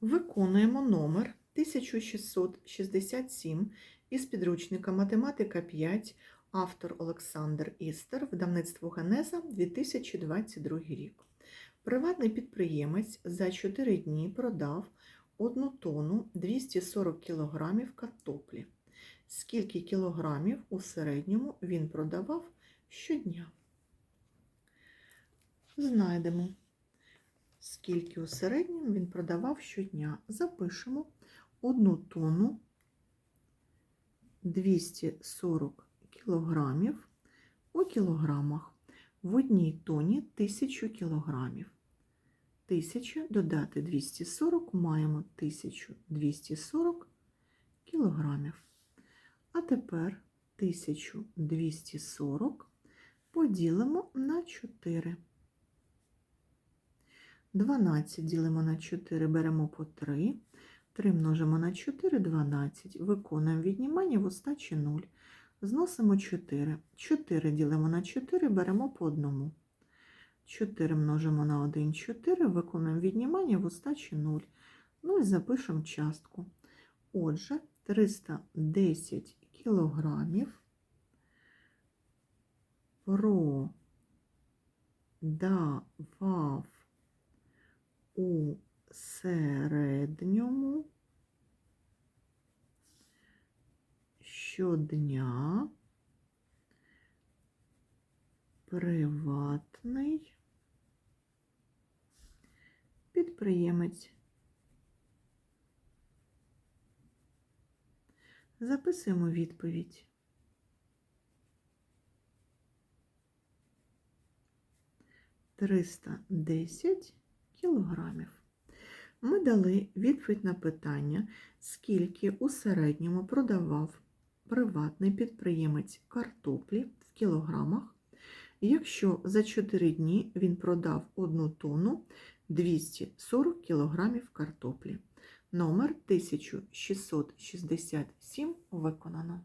Виконуємо номер 1667 із підручника Математика 5, автор Олександр Істер, видавництво Генеза 2022 рік. Приватний підприємець за 4 дні продав 1 тонну 240 кілограмів картоплі. Скільки кілограмів у середньому він продавав щодня? Знайдемо скільки у середньому він продавав щодня. Запишемо 1 тонну 240 кілограмів у кілограмах. В одній тоні 1000 кілограмів. 1000 додати 240 маємо 1240 кілограмів. А тепер 1240 поділимо на 4. 12 ділимо на 4, беремо по 3. 3 множимо на 4, 12. Виконуємо віднімання в остачі 0. Зносимо 4. 4 ділимо на 4, беремо по 1. 4 множимо на 1, 4, виконуємо віднімання в остачі 0. Ну і запишемо частку. Отже, 310 кілограмів продавав у середньому щодня приватний підприємець. Записуємо відповідь. Триста десять кілограмів. Ми дали відповідь на питання, скільки у середньому продавав приватний підприємець картоплі в кілограмах, якщо за 4 дні він продав 1 тонну 240 кілограмів картоплі. Номер 1667 виконано.